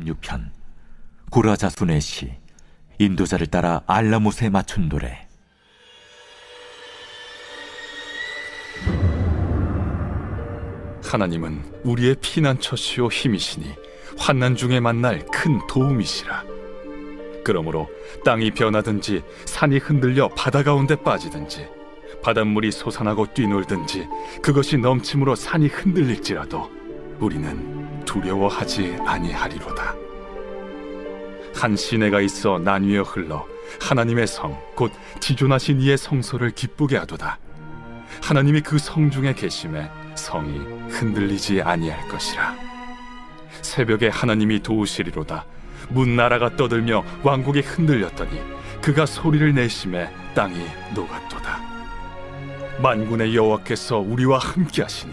16편 고라자손의 시 인도자를 따라 알라못에 맞춘 노래 하나님은 우리의 피난처시오 힘이시니 환난 중에 만날 큰 도움이시라. 그러므로 땅이 변하든지 산이 흔들려 바다 가운데 빠지든지 바닷물이 솟아나고 뛰놀든지 그것이 넘침으로 산이 흔들릴지라도 우리는 두려워하지 아니하리로다. 한 시내가 있어 나뉘어 흘러 하나님의 성 곧 지존하신 이의 성소를 기쁘게 하도다. 하나님이 그 성 중에 계심에 성이 흔들리지 아니할 것이라. 새벽에 하나님이 도우시리로다. 문 나라가 떠들며 왕국이 흔들렸더니 그가 소리를 내심에 땅이 녹았도다. 만군의 여호와께서 우리와 함께 하시니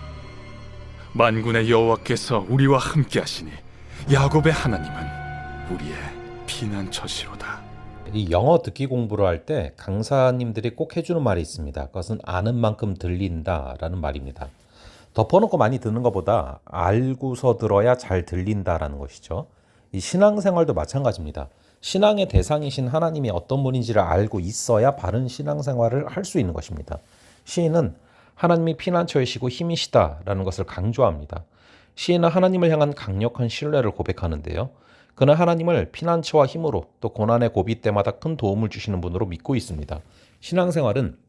만군의 여호와께서 우리와 함께 하시니 야곱의 하나님은 우리의 피난처시로다. 이 영어 듣기 공부를 할 때 강사님들이 꼭 해주는 말이 있습니다. 그것은 아는 만큼 들린다라는 말입니다. 덮어놓고 많이 듣는 것보다 알고서 들어야 잘 들린다라는 것이죠. 이 신앙생활도 마찬가지입니다. 신앙의 대상이신 하나님이 어떤 분인지를 알고 있어야 바른 신앙생활을 할 수 있는 것입니다. 시인은 하나님이 피난처이시고 힘이시다라는 것을 강조합니다. 시인은 하나님을 향한 강력한 신뢰를 고백하는데요. 그는 하나님을 피난처와 힘으로 또 고난의 고비 때마다 큰 도움을 주시는 분으로 믿고 있습니다. 신앙생활은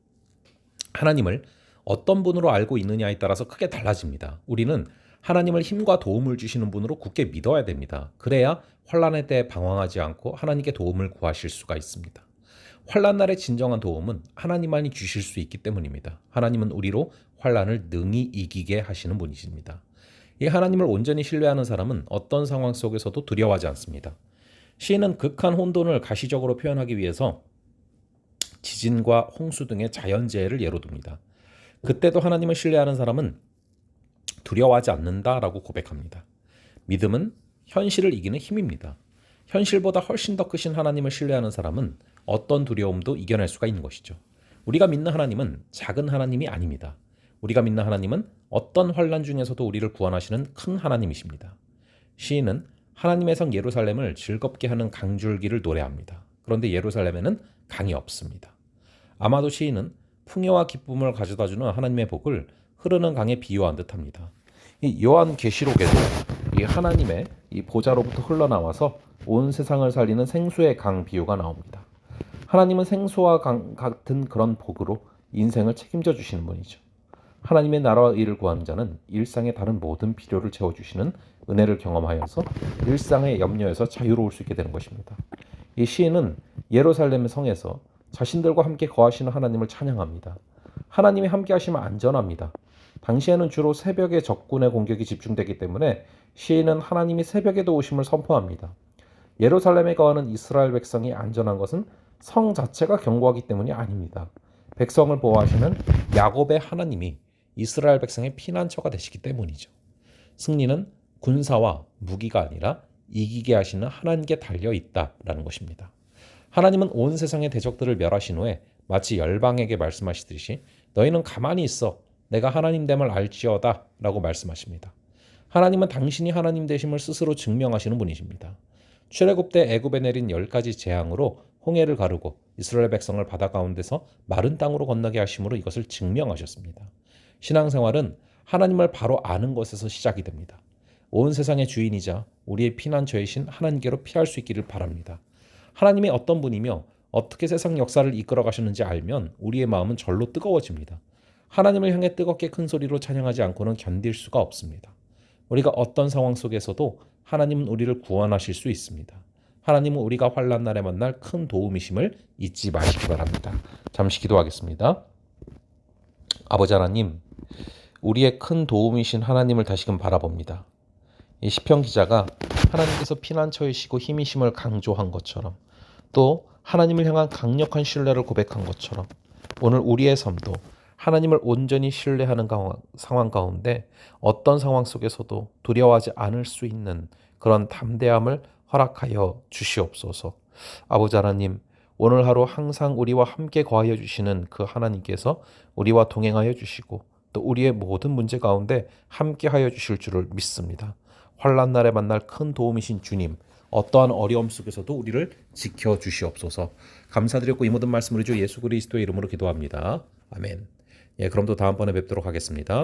하나님을 어떤 분으로 알고 있느냐에 따라서 크게 달라집니다. 우리는 하나님을 힘과 도움을 주시는 분으로 굳게 믿어야 됩니다. 그래야 환란의 때에 방황하지 않고 하나님께 도움을 구하실 수가 있습니다. 환란 날의 진정한 도움은 하나님만이 주실 수 있기 때문입니다. 하나님은 우리로 환란을 능히 이기게 하시는 분이십니다. 이 하나님을 온전히 신뢰하는 사람은 어떤 상황 속에서도 두려워하지 않습니다. 시인은 극한 혼돈을 가시적으로 표현하기 위해서 지진과 홍수 등의 자연재해를 예로 듭니다. 그때도 하나님을 신뢰하는 사람은 두려워하지 않는다라고 고백합니다. 믿음은 현실을 이기는 힘입니다. 현실보다 훨씬 더 크신 하나님을 신뢰하는 사람은 어떤 두려움도 이겨낼 수가 있는 것이죠. 우리가 믿는 하나님은 작은 하나님이 아닙니다. 우리가 믿는 하나님은 어떤 환란 중에서도 우리를 구원하시는 큰 하나님이십니다. 시인은 하나님의 성 예루살렘을 즐겁게 하는 강줄기를 노래합니다. 그런데 예루살렘에는 강이 없습니다. 아마도 시인은 풍요와 기쁨을 가져다 주는 하나님의 복을 흐르는 강에 비유한 듯합니다. 이 요한 계시록에도 이 하나님의 이 보좌로부터 흘러나와서 온 세상을 살리는 생수의 강 비유가 나옵니다. 하나님은 생수와 강 같은 그런 복으로 인생을 책임져 주시는 분이죠. 하나님의 나라와 일을 구하는 자는 일상의 다른 모든 필요를 채워주시는 은혜를 경험하여서 일상의 염려에서 자유로울 수 있게 되는 것입니다. 이 시인은 예루살렘 성에서 자신들과 함께 거하시는 하나님을 찬양합니다. 하나님이 함께 하시면 안전합니다. 당시에는 주로 새벽에 적군의 공격이 집중되기 때문에 시인은 하나님이 새벽에도 오심을 선포합니다. 예루살렘에 거하는 이스라엘 백성이 안전한 것은 성 자체가 견고하기 때문이 아닙니다. 백성을 보호하시는 야곱의 하나님이 이스라엘 백성의 피난처가 되시기 때문이죠. 승리는 군사와 무기가 아니라 이기게 하시는 하나님께 달려 있다라는 것입니다. 하나님은 온 세상의 대적들을 멸하신 후에 마치 열방에게 말씀하시듯이 너희는 가만히 있어 내가 하나님 됨을 알지어다라고 말씀하십니다. 하나님은 당신이 하나님 되심을 스스로 증명하시는 분이십니다. 출애굽 때 애굽에 내린 열 가지 재앙으로 홍해를 가르고 이스라엘 백성을 바다 가운데서 마른 땅으로 건너게 하심으로 이것을 증명하셨습니다. 신앙생활은 하나님을 바로 아는 것에서 시작이 됩니다. 온 세상의 주인이자 우리의 피난처이신 하나님께로 피할 수 있기를 바랍니다. 하나님이 어떤 분이며 어떻게 세상 역사를 이끌어 가시는지 알면 우리의 마음은 절로 뜨거워집니다. 하나님을 향해 뜨겁게 큰 소리로 찬양하지 않고는 견딜 수가 없습니다. 우리가 어떤 상황 속에서도 하나님은 우리를 구원하실 수 있습니다. 하나님은 우리가 환란 날에 만날 큰 도움이심을 잊지 마시기 바랍니다. 잠시 기도하겠습니다. 아버지 하나님, 우리의 큰 도움이신 하나님을 다시금 바라봅니다. 이 시편 기자가 하나님께서 피난처이시고 힘이심을 강조한 것처럼 또 하나님을 향한 강력한 신뢰를 고백한 것처럼 오늘 우리의 삶도 하나님을 온전히 신뢰하는 가- 상황 가운데 어떤 상황 속에서도 두려워하지 않을 수 있는 그런 담대함을 허락하여 주시옵소서. 아버지 하나님, 오늘 하루 항상 우리와 함께 거하여 주시는 그 하나님께서 우리와 동행하여 주시고 또 우리의 모든 문제 가운데 함께 하여 주실 줄을 믿습니다. 환란 날에 만날 큰 도움이신 주님, 어떠한 어려움 속에서도 우리를 지켜 주시옵소서. 감사드렸고 이 모든 말씀 우리 주 예수 그리스도의 이름으로 기도합니다. 아멘. 예, 그럼 또 다음번에 뵙도록 하겠습니다.